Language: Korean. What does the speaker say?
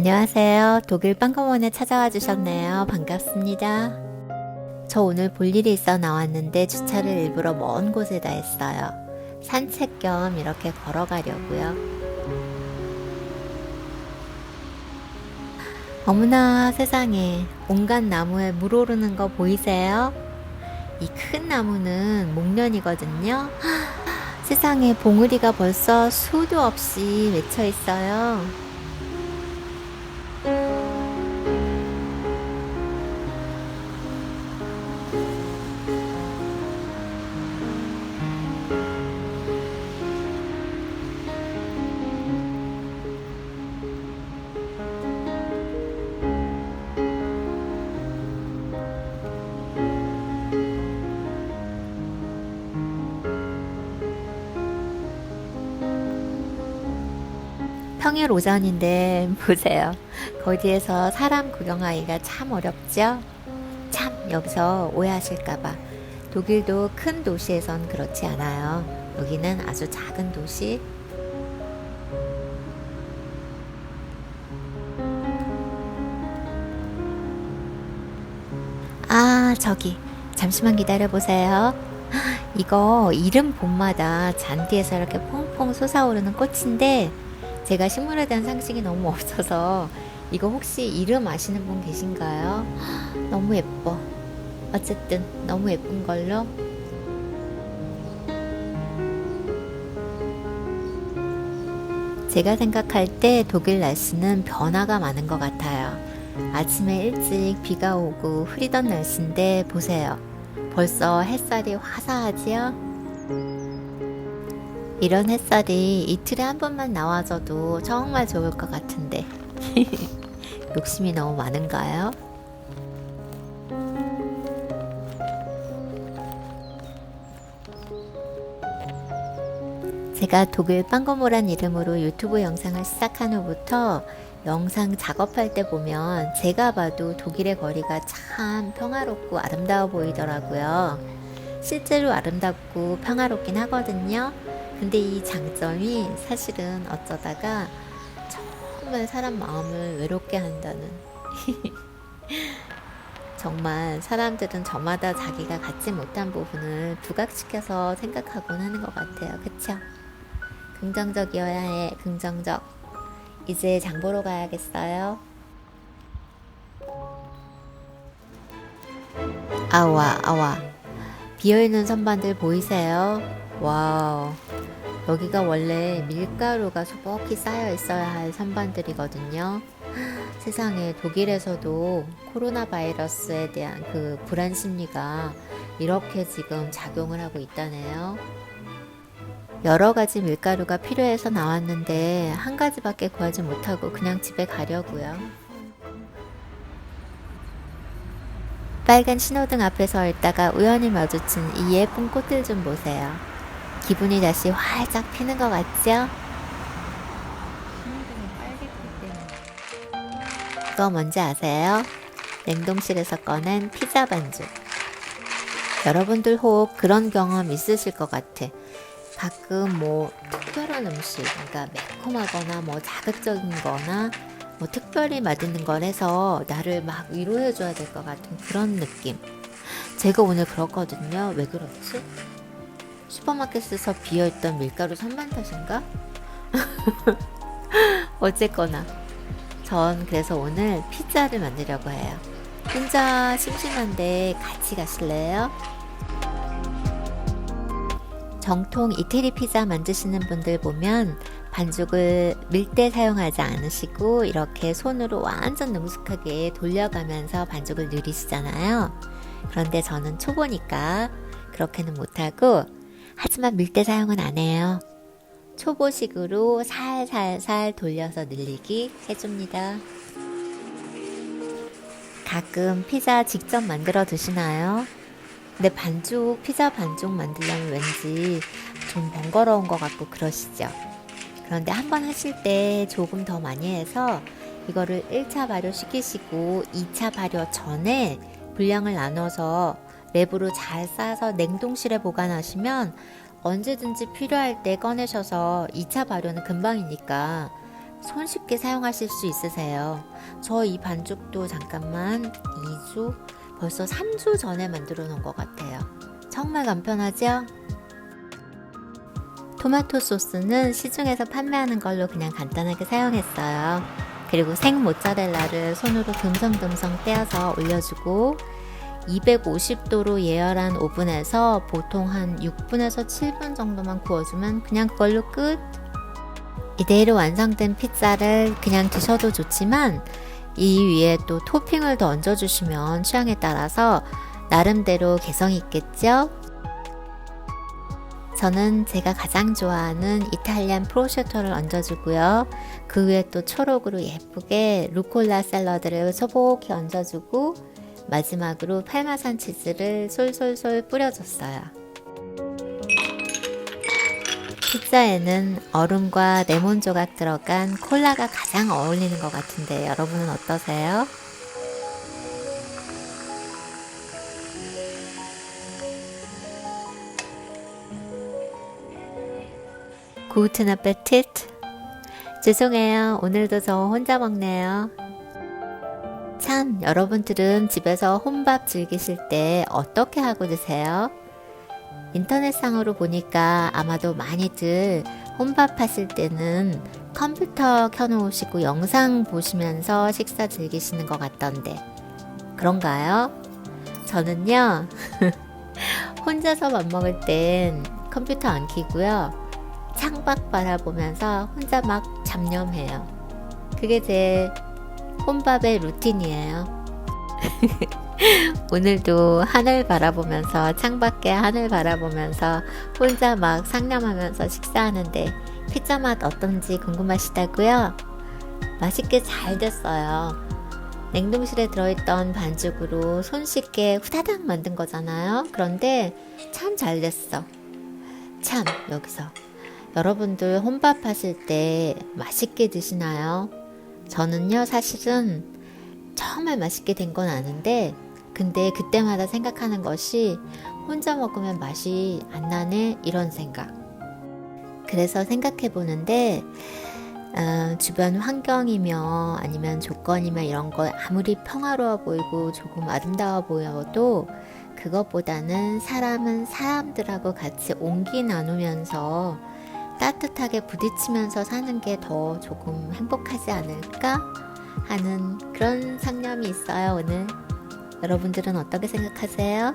안녕하세요. 독일 빵거원에 찾아와 주셨네요. 반갑습니다. 저 오늘 볼 일이 있어 나왔는데 주차를 일부러 먼 곳에다 했어요. 산책 겸 이렇게 걸어가려고요. 어머나 세상에 온갖 나무에 물 오르는 거 보이세요? 이 큰 나무는 목련이거든요. 세상에 봉우리가 벌써 수도 없이 맺혀 있어요. 평일 오전인데 보세요. 거기에서 사람 구경하기가 참 어렵죠? 참 여기서 오해하실까봐 독일도 큰 도시에선 그렇지 않아요. 여기는 아주 작은 도시. 아, 저기. 잠시만 기다려 보세요. 이거 이름 봄마다 잔디에서 이렇게 퐁퐁 솟아오르는 꽃인데 제가 식물에 대한 상식이 너무 없어서 이거 혹시 이름 아시는 분 계신가요? 너무 예뻐. 어쨌든 너무 예쁜 걸로. 제가 생각할 때 독일 날씨는 변화가 많은 것 같아요. 아침에 일찍 비가 오고 흐리던 날씨인데 보세요. 벌써 햇살이 화사하지요? 이런 햇살이 이틀에 한 번만 나와줘도 정말 좋을 것 같은데. 욕심이 너무 많은가요? 제가 독일 빵거모란 이름으로 유튜브 영상을 시작한 후부터 영상 작업할 때 보면 제가 봐도 독일의 거리가 참 평화롭고 아름다워 보이더라고요. 실제로 아름답고 평화롭긴 하거든요. 근데 이 장점이 사실은 어쩌다가 정말 사람 마음을 외롭게 한다는. 정말 사람들은 저마다 자기가 갖지 못한 부분을 부각시켜서 생각하곤 하는 것 같아요. 그쵸? 긍정적이어야 해, 긍정적. 이제 장 보러 가야겠어요. 아와, 아와. 비어있는 선반들 보이세요? 와우. 여기가 원래 밀가루가 소복히 쌓여 있어야 할 선반들이거든요. 세상에 독일에서도 코로나 바이러스에 대한 그 불안 심리가 이렇게 지금 작용을 하고 있다네요. 여러 가지 밀가루가 필요해서 나왔는데 한 가지밖에 구하지 못하고 그냥 집에 가려고요. 빨간 신호등 앞에 서 있다가 우연히 마주친 이 예쁜 꽃들 좀 보세요. 기분이 다시 활짝 피는 것 같죠? 그거 뭔지 아세요? 냉동실에서 꺼낸 피자 반죽. 여러분들 혹 그런 경험 있으실 것 같아. 가끔 뭐 특별한 음식, 그러니까 매콤하거나 뭐 자극적인 거나 뭐 특별히 맛있는 걸 해서 나를 막 위로해줘야 될 것 같은 그런 느낌. 제가 오늘 그렇거든요. 왜 그렇지? 슈퍼마켓에서 비어있던 밀가루 선반 탓인가? 어쨌거나 전 그래서 오늘 피자를 만들려고 해요. 혼자 심심한데 같이 가실래요? 정통 이태리 피자 만드시는 분들 보면 반죽을 밀대 사용하지 않으시고 이렇게 손으로 완전 능숙하게 돌려가면서 반죽을 늘리시잖아요. 그런데 저는 초보니까 그렇게는 못하고 하지만 밀대 사용은 안 해요. 초보식으로 살살살 돌려서 늘리기 해줍니다. 가끔 피자 직접 만들어 드시나요? 근데 반죽, 피자 반죽 만들려면 왠지 좀 번거로운 것 같고 그러시죠? 그런데 한 번 하실 때 조금 더 많이 해서 이거를 1차 발효 시키시고 2차 발효 전에 분량을 나눠서 랩으로 잘 싸서 냉동실에 보관하시면 언제든지 필요할 때 꺼내셔서 2차 발효는 금방이니까 손쉽게 사용하실 수 있으세요. 저 이 반죽도 잠깐만 2주, 벌써 3주 전에 만들어 놓은 것 같아요. 정말 간편하죠? 토마토 소스는 시중에서 판매하는 걸로 그냥 간단하게 사용했어요. 그리고 생 모짜렐라를 손으로 듬성듬성 떼어서 올려주고 250도로 예열한 오븐에서 보통 한 6분에서 7분 정도만 구워주면 그냥 그걸로 끝. 이대로 완성된 피자를 그냥 드셔도 좋지만 이 위에 또 토핑을 더 얹어주시면 취향에 따라서 나름대로 개성이 있겠죠? 저는 제가 가장 좋아하는 이탈리안 프로슈토를 얹어주고요. 그 위에 또 초록으로 예쁘게 루콜라 샐러드를 소복히 얹어주고 마지막으로 팔마산 치즈를 솔솔솔 뿌려줬어요. 피자에는 얼음과 레몬 조각 들어간 콜라가 가장 어울리는 것 같은데 여러분은 어떠세요? 구우튼 아페티트 죄송해요. 오늘도 저 혼자 먹네요. 참, 여러분들은 집에서 혼밥 즐기실 때 어떻게 하고 드세요? 인터넷상으로 보니까 아마도 많이들 혼밥 하실 때는 컴퓨터 켜놓으시고 영상 보시면서 식사 즐기시는 것 같던데. 그런가요? 저는요, 혼자서 밥 먹을 땐 컴퓨터 안 켜고요. 창밖 바라보면서 혼자 막 잡념해요. 그게 제 혼밥의 루틴이에요. 오늘도 하늘 바라보면서 창밖에 하늘 바라보면서 혼자 막 상념하면서 식사하는데 피자 맛 어떤지 궁금하시다고요? 맛있게 잘 됐어요. 냉동실에 들어있던 반죽으로 손쉽게 후다닥 만든 거잖아요. 그런데 참 잘 됐어. 참 여기서 여러분들 혼밥 하실 때 맛있게 드시나요? 저는요 사실은 정말 맛있게 된 건 아는데 근데 그때마다 생각하는 것이 혼자 먹으면 맛이 안 나네? 이런 생각. 그래서 생각해 보는데 어, 주변 환경이며 아니면 조건이며 이런 거 아무리 평화로워 보이고 조금 아름다워 보여도 그것보다는 사람은 사람들하고 같이 온기 나누면서 따뜻하게 부딪히면서 사는 게 더 조금 행복하지 않을까 하는 그런 상념이 있어요, 오늘. 여러분들은 어떻게 생각하세요?